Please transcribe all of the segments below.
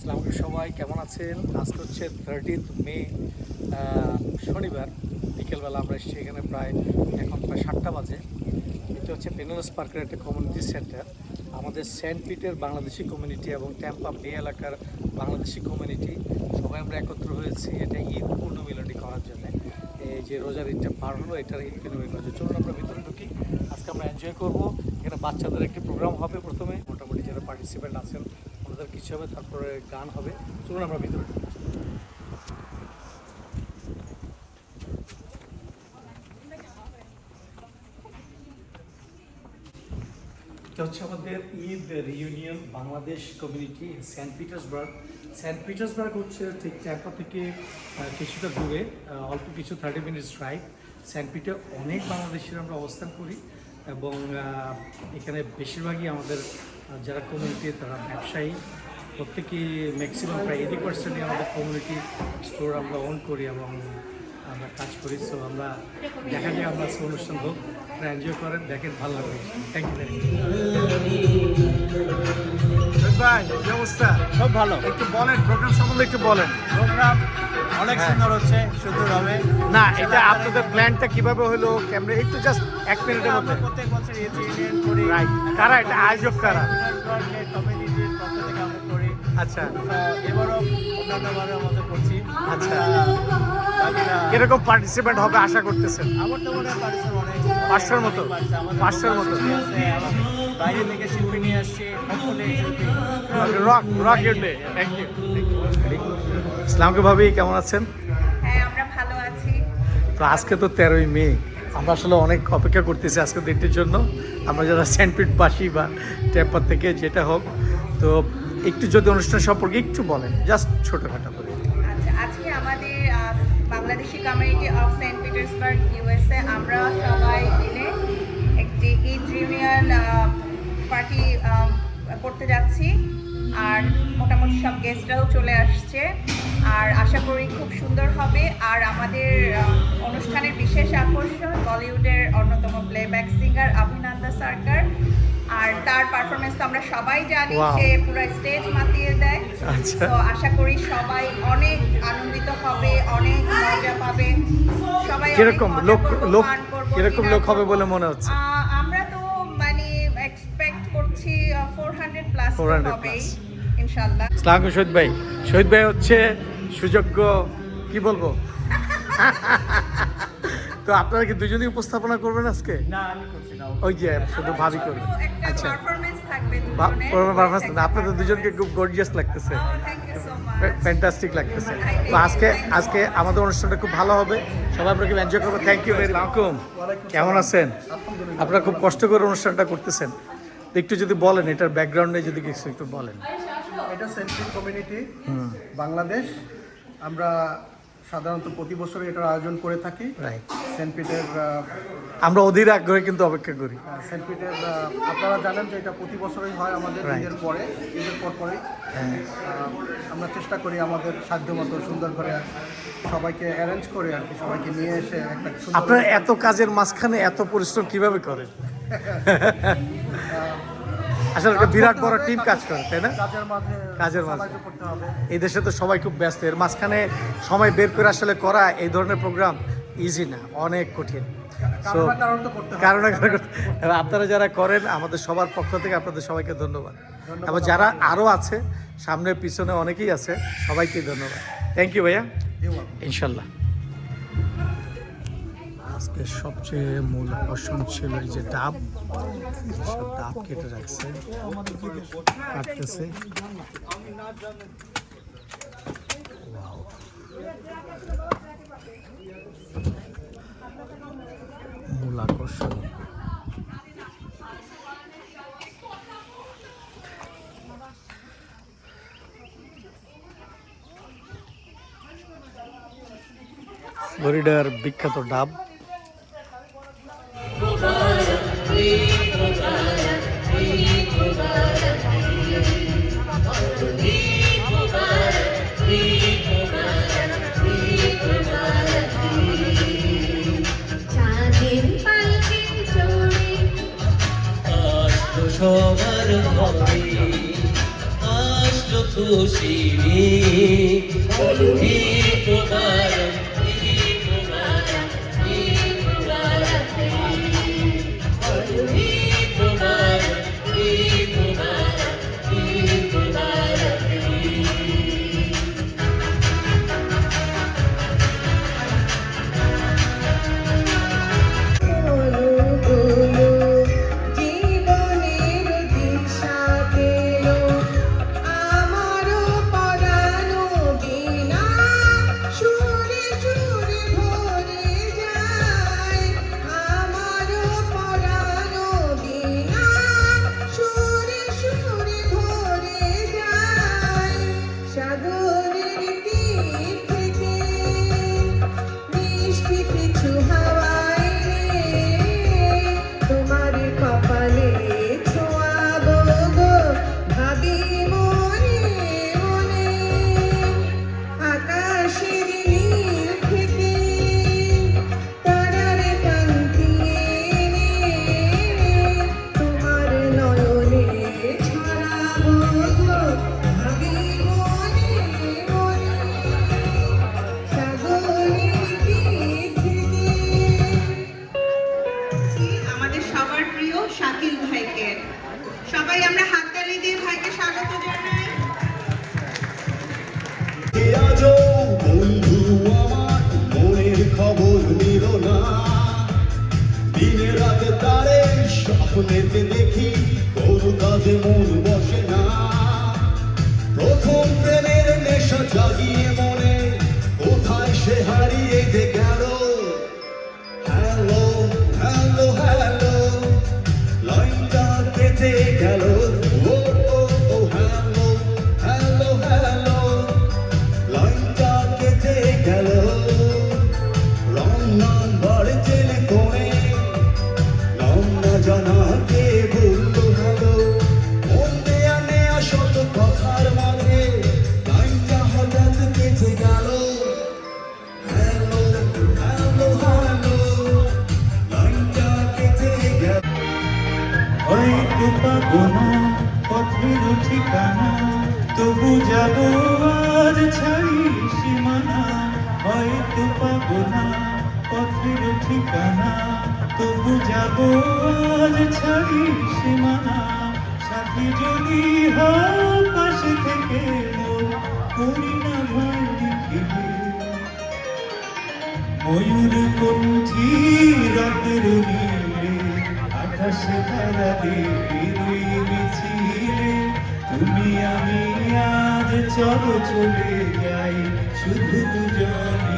আসসালামু সবাই, কেমন আছেন? আজকে হচ্ছে থার্টিন্থ মে শনিবার। বিকেলবেলা আমরা এসেছি এখানে প্রায়, এখন প্রায় সাতটা বাজে। এটা হচ্ছে পেনালস পার্কের একটা কমিউনিটি সেন্টার আমাদের সেন্ট পিটের বাংলাদেশি কমিউনিটি এবং ট্যাম্পা বে এলাকার বাংলাদেশি কমিউনিটি সবাই আমরা একত্র হয়েছি এটা ঈদ পূর্ণমিলনী করার জন্য। এই যে রোজার ঈদটা পার হলো, এটার ঈদ করার জন্য। চলুন আমরা ভিতরে ঢুকি। আজকে আমরা এনজয় করব। এখানে বাচ্চাদের একটি প্রোগ্রাম হবে প্রথমে। মোটামুটি যারা পার্টিসিপেন্ট আছেন ওনাদের কিছু হবে, তারপরে গান হবে। চলুন আমরা ভিতরে হচ্ছে আমাদের Eid reunion Bangladesh community Saint Petersburg Saint Petersburg হচ্ছে ঠিক ট্যাম্পা থেকে কিছুটা দূরে অল্প কিছু thirty minutes drive Saint Peter অনেক বাংলাদেশের আমরা অবস্থান করি এবং এখানে বেশিরভাগই আমাদের যারা কমিউনিটি তারা ব্যবসায়ী প্রত্যেকেই ম্যাক্সিমাম প্রায় এইটি পার্সেন্টই আমাদের কমিউনিটি স্টোর আমরা অন করি এবং আমরা কাজ করি। সো আমরা দেখা যায় আমরা অনুষ্ঠান হোক আপনারা এনজয় করেন দেখেন ভালো লাগবে। থ্যাংক ইউ ভেরি ভাই কি অবস্থা? খুব ভালো। একটু বলেন প্রোগ্রাম সম্বন্ধে একটু বলেন। প্রোগ্রাম অনেক হ্যাঁ। সুন্দর হচ্ছে সুন্দর হবে না এটা আপনাদের প্ল্যানটা কীভাবে হলো ক্যামেরা একটু জাস্ট এক মিনিটের মধ্যে। প্রত্যেক বছর এই যে ইউনিয়ন করি। Right. কারা এটা? আয়োজক কারা? আচ্ছা এবারও অন্যান্য মতো করছি আচ্ছা। কীরকম পার্টিসিপেন্ট হবে আশা করতেছেন আমার তো মনে হয় পাঁচশোর মতো? পাঁচশোর মতো? শিল্পী বাইরে থেকে শিল্পী নিয়ে আসছি rock rock your day thank you ইসলামকে ভাবি কেমন আছেন হ্যাঁ আমরা ভালো আছি তো আজকে তো তেরোই মে আমরা আসলে অনেক অপেক্ষা করতেছি আজকে দিনটির জন্য। আমরা যারা স্যান্ডপিটবাসী বা টেম্পার থেকে যেটা হোক, তো একটু যদি অনুষ্ঠান সম্পর্কে একটু বলেন জাস্ট ছোটোখাটো করে। আচ্ছা আজকে আমাদের বাংলাদেশি কমিউনিটি অফ আমরা সবাই মিলে একটি পার্টি করতে যাচ্ছি। আর মোটামুটি সব গেস্টরাও চলে আসছে। আর আশা করি খুব সুন্দর হবে। আর আমাদের অনুষ্ঠানের বিশেষ আকর্ষণ বলিউডের অন্যতম প্লেব্যাক সিঙ্গার অভিনন্দা সরকার। আর তার পারফরমেন্স তো আমরা সবাই জানি. সে পুরো স্টেজ মাতিয়ে দেয়। আচ্ছা। তো আশা করি সবাই অনেক আনন্দিত হবে অনেক মজা পাবে। সবাই কীরকম লোক লোক কীরকম লোক হবে বলে মনে হচ্ছে? হান্ড্রেড প্লাস 400 হবেই plus। ইনশাল্লাহ সালাম শহীদ ভাই। শহীদ ভাই হচ্ছে সুযোগ্য কি বলব? তো আপনারা কি দুজনেই উপস্থাপনা করবেন আজকে? না আমি করছি না ওই যে শুধু ভাবি করবে। আচ্ছা। পারফরমেন্স আপনাদের দুজনকে খুব গর্জিয়াস লাগতেছে। Thank you so much fantastic লাগতেছে। তো আজকে আজকে আমাদের অনুষ্ঠানটা খুব ভালো হবে। সবাই আপনাকে এনজয় করব। থ্যাংক ইউ ভেরি মাকুম কেমন আছেন? আপনারা খুব কষ্ট করে অনুষ্ঠানটা করতেছেন। একটু যদি বলেন এটার ব্যাকগ্রাউন্ডে যদি কিছু একটু বলেন। এটা সেন্ট্রিক কমিউনিটি বাংলাদেশ। আমরা সাধারণত প্রতি বছর এটার আয়োজন করে থাকি। সেন্ট পিটের আমরা অধীর আগ্রহে কিন্তু অপেক্ষা করি। সেন্ট পিটের আপনারা জানেন যে এটা প্রতি বছরই হয় আমাদের. ঈদের পরে ঈদের পর পরেই। হ্যাঁ। আমরা চেষ্টা করি আমাদের সাধ্য সাধ্যমতো সুন্দর করে সবাইকে অ্যারেঞ্জ করে আর কি সবাইকে নিয়ে এসে একটা আপনারা এত কাজের মাঝখানে এত পরিশ্রম কীভাবে করেন? আসলে একটা বিরাট বড় টিম কাজ করে তাই না? কাজের মাঝে এই দেশে তো সবাই খুব ব্যস্ত এর মাঝখানে সময় বের করে আসলে করা এই ধরনের প্রোগ্রাম ইজি না অনেক কঠিন। সো কারণ আপনারা যারা করেন আমাদের সবার পক্ষ থেকে আপনাদের সবাইকে ধন্যবাদ। এবং যারা আরও আছে সামনে পিছনে অনেকেই আছে সবাইকে ধন্যবাদ। থ্যাংক ইউ ভাইয়া। ইনশাল্লাহ। আজকে সবচেয়ে মূল আকর্ষণ ছিল এই যে ডাব। সব ডাব কেটে রাখছে, কাটতেছে। মূল আকর্ষণ। ফ্লোরিডার বিখ্যাত ডাব। সবার ঘরে আসলো খুশি বলো ঈদ মোবারক নাম না জানা কে মন নেয়া শত কথার মাঝে লাইনটা হঠাৎ কেটে গেল। হ্যালো হ্যালো হ্যালো লাইনটা কেটে গেল। হয়তো পাবো না পথের ঠিকানা, তবু যাব আজ ছাড়ি সীমানা। হয়তো পাবো না পথের ঠিকানা। তবু যাব আজ ছাড়ি সীমানা সাথে যদি হও পাশে থেকে না ভয় দেখিবে ময়ূর কণ্ঠী রাতের নীলে, আকাশে তারা দেবী মিছিলে। তুমি আমি আজ চলো চলে যাই, শুধু দুজনে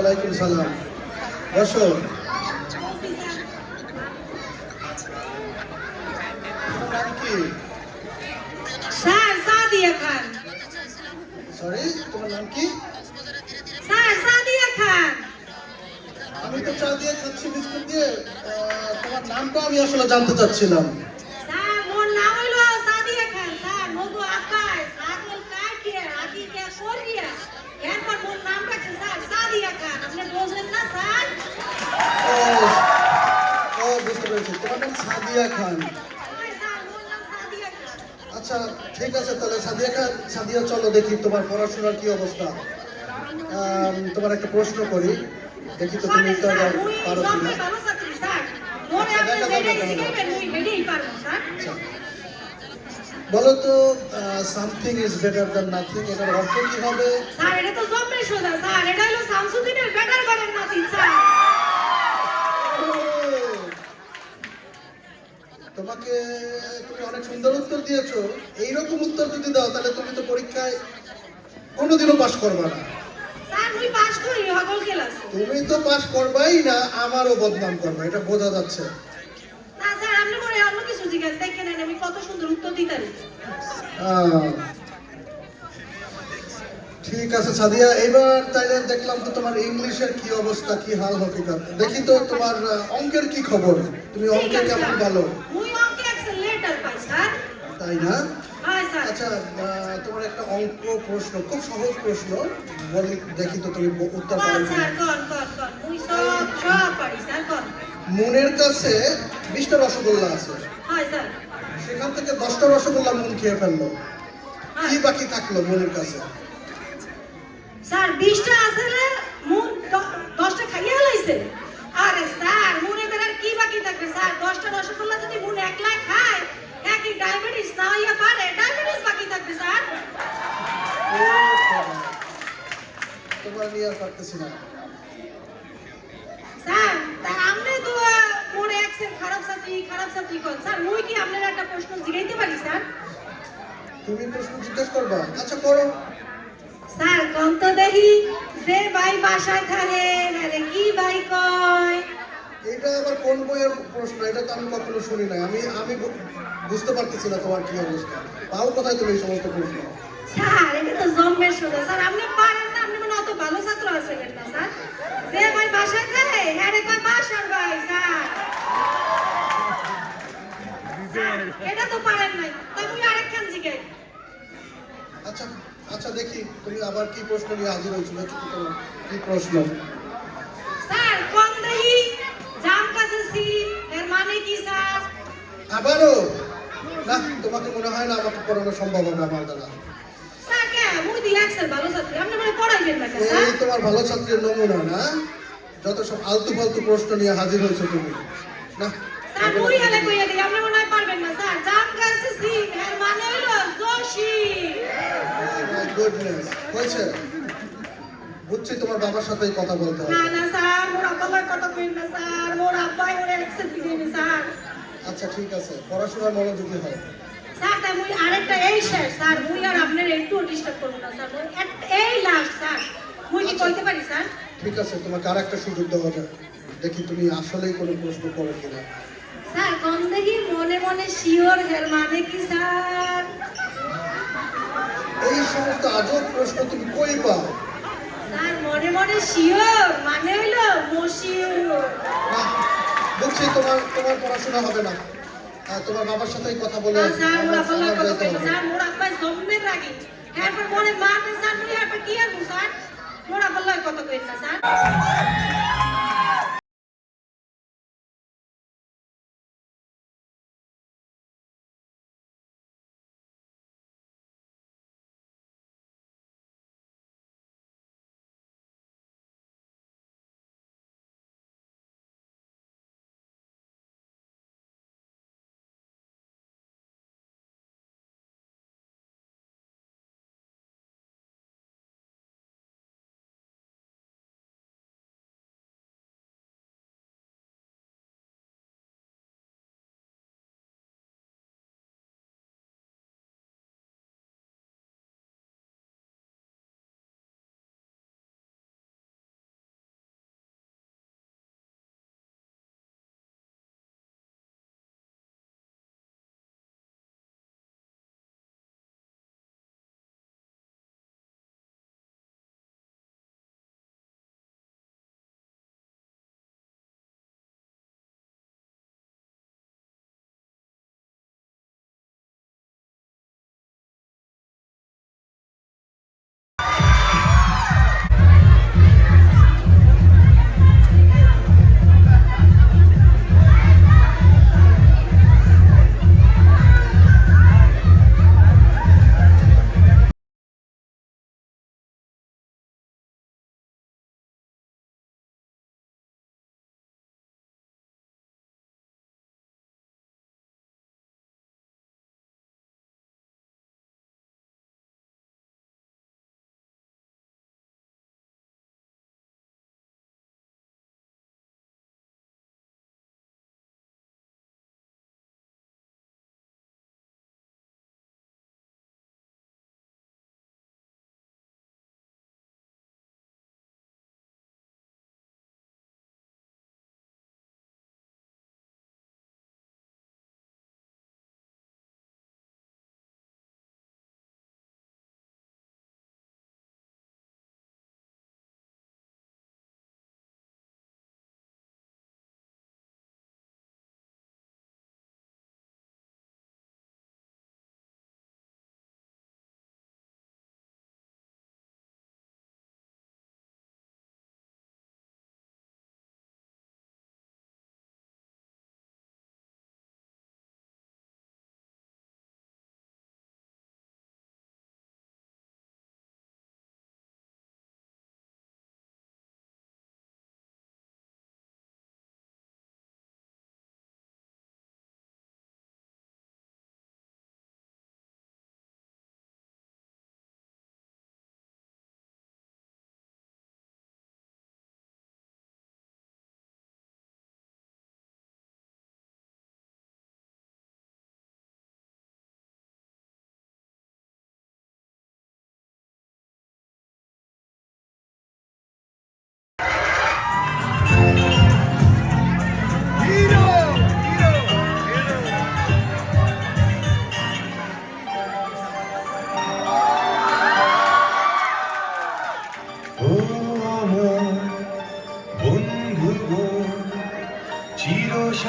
ওয়ালাইকুম সালাম। বসো। তোমার নাম কি স্যার সাদিয়া খান। সরি তোমার নাম কি? স্যার সাদিয়া খান। আমি তো চা দিয়ে খাচ্ছি বিস্কুট দিয়ে। তোমার নামটা আমি আসলে জানতে চাচ্ছিলাম স্যার মোর নাম হইল সাদিয়া খান স্যার মগু আকাশ ছাগল কাটিয়ে হাতি কে সরিয়ে এরপর মোর নাম রাখছে স্যার সাদিয়া খান আপনি বুঝলেন না স্যার। ও বুঝতে পেরেছি। তোমার নাম সাদিয়া খান। আচ্ছা ঠিক আছে তাহলে। সাদিয়া খান সাদিয়া চলো দেখি তোমার পড়াশোনার কি অবস্থা। তোমার একটা প্রশ্ন করি। দেখি তো তুমি উত্তর পারো কিনা। দেখা যাবে, যেটাই দেখা যাবে। শিখাইবেন মুই হেডেই পারব স্যার আচ্ছা বলো তো something is better than nothing এটার অর্থ কি হবে? স্যার এটা তো জন্মে সোজা স্যার এটা হলো শামসুদ্দিনের বেটার করেন নাতি স্যার। তোমাকে তুমি অনেক সুন্দর উত্তর দিয়েছ। এইরকম উত্তর যদি দাও তাহলে তুমি তো পরীক্ষায় কোনোদিনও পাশ করবে না। পাস তুমি তো পাশ করবাই না আমারও বদনাম করবে এটা বোঝা যাচ্ছে না স্যার আপনি করে অন্য কিছু জিজ্ঞাসা দেখে নেন আমি কত সুন্দর উত্তর আহ, ঠিক আছে সাদিয়া এবার তাইলে দেখলাম তো তোমার ইংলিশের কি অবস্থা কি হাল হকিকত। দেখি তো তোমার অঙ্কের কি খবর? তুমি অঙ্কে কেমন ভালো তাই না? আচ্ছা তোমার একটা অঙ্ক প্রশ্ন খুব সহজ প্রশ্ন। বলি দেখি তো তুমি উত্তর পারো মনের কাছে বিশটা রসগোল্লা আছে। হয় স্যার। সেখান থেকে দশটা রসগোল্লা মন খেয়ে ফেলল। কি হ্যাঁ। বাকি থাকল মনের কাছে? স্যার বিশটা আসলে মুন দশটা খাইয়ে লাইছে আরে স্যার মুনে বেড়ার কি বাকি থাকবে? স্যার দশটা রসগোল্লা যদি মুন একলাই খায় একই ডায়াবেটিস না হইয়া পারে ডায়াবেটিস বাকি থাকবে স্যার। তোমার নিয়ে পারতেছি না স্যার তা আপনি তো আহ, মোরে খারাপ ছাত্রী খারাপ ছাত্রী কোন স্যার মুই কি আপনার একটা প্রশ্ন জিগাইতে পারি স্যার? তুমি প্রশ্ন জিজ্ঞেস করবা। আচ্ছা করো। স্যার কোন তো দেখি যে ভাই বাসায় থাকে আরে কি ভাই কয়? এটা আবার কোন বইয়ের প্রশ্ন? এটা তো আমি কখনো শুনি নাই। আমি আমি বুঝতে পারতেছি না তোমার কি অবস্থা। পাও কোথায় তুমি এই সমস্ত প্রশ্ন? স্যার এটা তো জম্মের সোজা। স্যার আপনি পারেন না আপনি মানে অত ভালো ছাত্র আছেন না স্যার। যে ভাই বাসায় থাকে হ্যাঁ রে কয় বাসার ভাই স্যার। এটা তো পারেন নাই। তাই মুই আরেকখান জিগাই। আচ্ছা আচ্ছা দেখি তুমি আবার কি প্রশ্ন নিয়ে হাজির হয়েছিল কি প্রশ্ন? স্যার কোন দেহি জাম কাছে সি এর মানে কি স্যার? আবারও? না তোমাকে মনে হয় না আমাকে পড়ানো সম্ভব হবে আমার দ্বারা। এই তোমার ভালো ছাত্রের নমুনা না? যত সব আলতু ফালতু প্রশ্ন নিয়ে হাজির হয়েছো তুমি। না স্যার মুই হেলে কইয়া দিই আপনি মনে হয় পারবেন না স্যার জাম কাছে সি এর মানে হলো জোশী গুডনেস হয়েছে? বুঝছি তোমার বাবার সাথেই কথা বলতে হবে। না না স্যার মোর আব্বার কথা কইন না স্যার। মোর আব্বাই ওরে একসেপ্ট দিবেন স্যার। আচ্ছা ঠিক আছে। পড়াশোনায় মনোযোগী হয়। স্যার তাই মুই আরেকটা এই শেষ স্যার মুই আর আপনার একটু ডিস্টার্ব করব না স্যার। মুই এই লাস্ট স্যার। মুই কি কইতে পারি স্যার? ঠিক আছে তোমাকে আর একটা সুযোগ দেওয়া যাক। দেখি তুমি আসলেই কোনো প্রশ্ন করো কিনা। স্যার কোন দেখি মনে মনে শিওর হের মানে কি স্যার? এই সমস্ত আজব প্রশ্ন তুমি কই পাও? স্যার মনে মনে শিওর মানে হইল মশিওর না বুঝছি তোমার তোমার পড়াশোনা হবে না। তোমার বাবার সাথেই কথা বলে স্যার মোর আমার কথা যেতে স্যার মোর আব্বাই জম্মের রাগি। এরপর মনে মানে স্যার মুই এরপর কি আর স্যার? মোর আব্বার কথা কইন স্যার?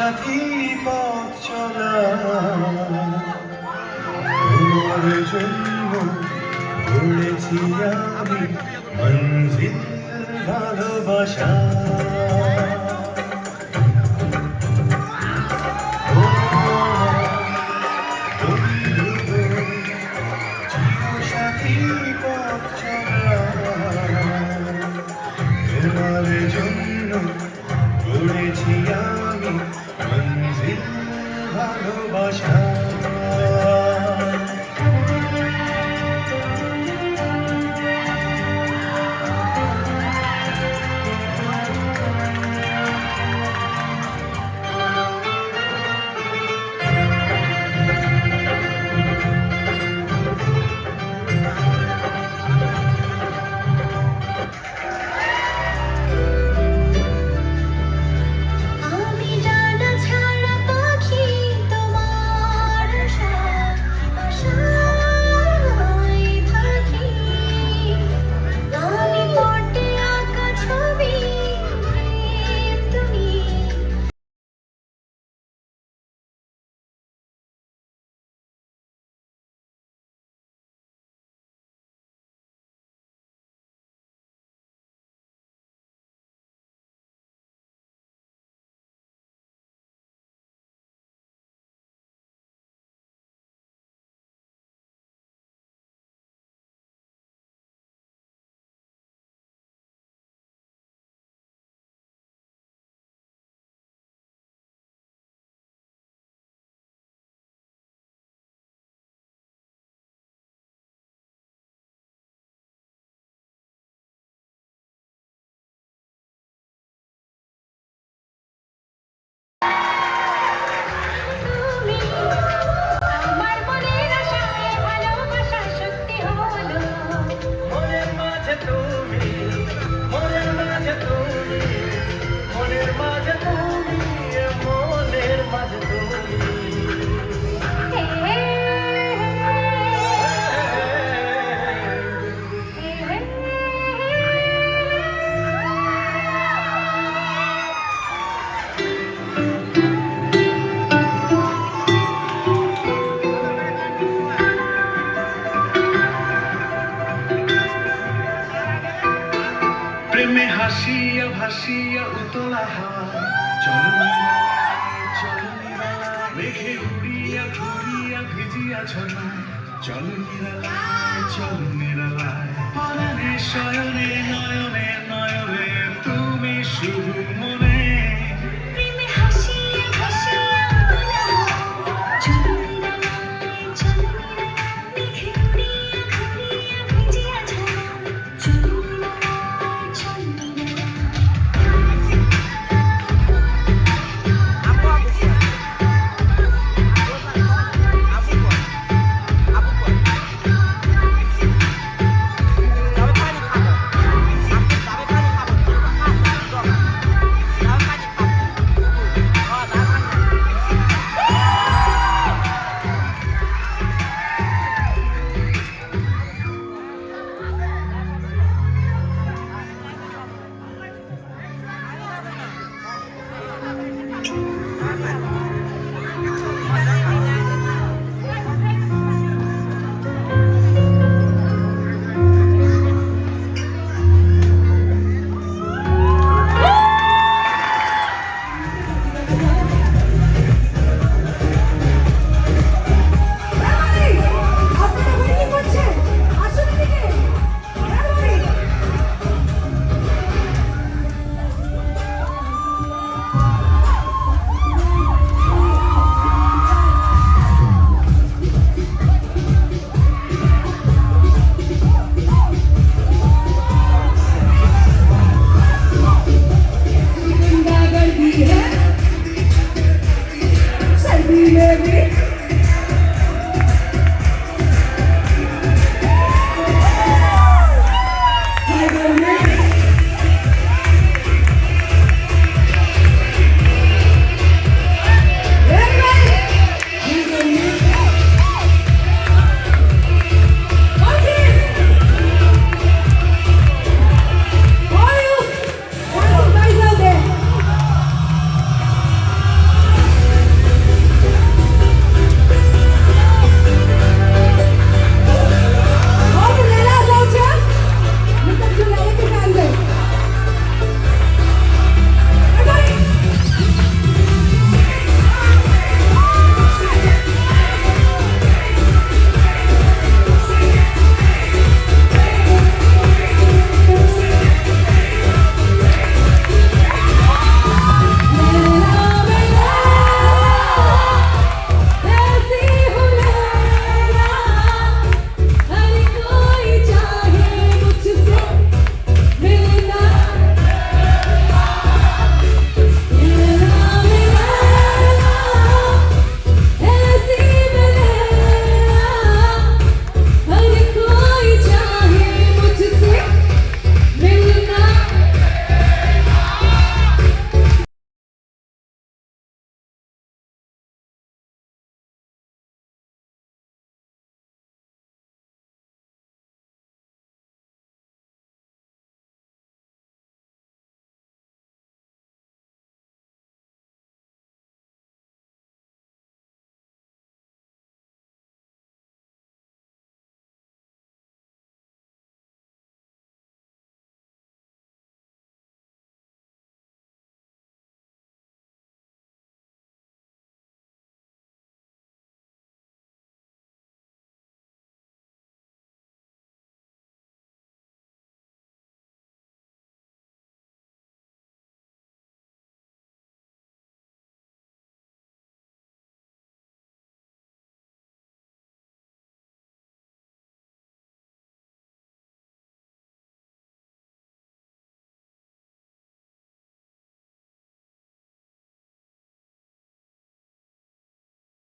চিরসাথী পথ চলা? তোমার জন্য গড়েছি আমি মঞ্জিল ভালোবাসা।